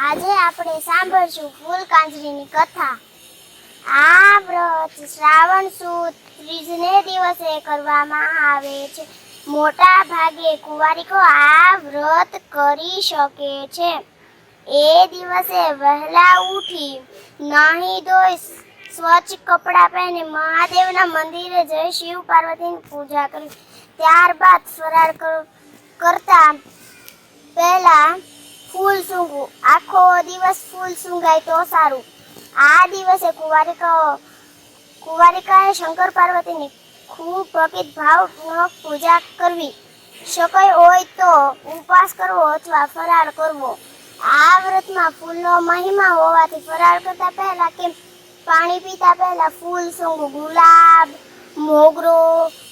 આજે આપણે સાંભળશું ફૂલ કાંજરીની કથા. આ વ્રત શ્રાવણ સુદ ત્રીજને દિવસે કરવામાં આવે છે. મોટા ભાગે કુંવારીકો આ વ્રત કરી શકે છે. એ દિવસે વહેલા ઉઠી નાહી ધોઈ સ્વચ્છ કપડાં પહેરી મહાદેવના મંદિરે જઈ શિવ પાર્વતીની પૂજા કરી. ત્યારબાદ ફરાળ કરતા પહેલા ફૂલ સૂંઘવું આખો દિવસ ફૂલ સૂંઘાય તો સારું આ દિવસે કુંવારિકાઓ કુંવારિકાએ શંકર પાર્વતીની ખૂબ ભક્તિ ભાવપૂર્વક પૂજા કરવી શક્ય હોય તો ઉપવાસ કરવો અથવા ફરાળ કરવો આ વ્રતમાં ફૂલનો મહિમા હોવાથી ફરાળ કરતા પહેલા કે પાણી પીતા પહેલા ફૂલ સૂંઘવું ગુલાબ મોગરો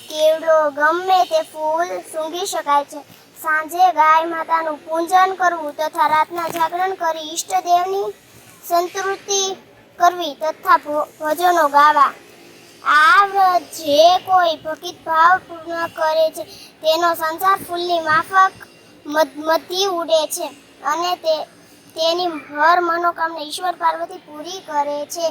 કેવડો ગમે તે ફૂલ સૂંઘી શકાય છે સાંજે ગાય માતાનું પૂજન કરવું તથા રાતના જાગરણ કરી ઈષ્ટદેવની સંતૃપ્તિ કરવી તથા ભજનો ગાવા. આ વ્રત જે કોઈ ભકિત ભાવ પૂર્ણ કરે છે, તેનો સંસાર ફૂલની માફક મધી ઉડે છે અને તે, તેની હર મનોકામના ઈશ્વર પાર્વતી પૂરી કરે છે.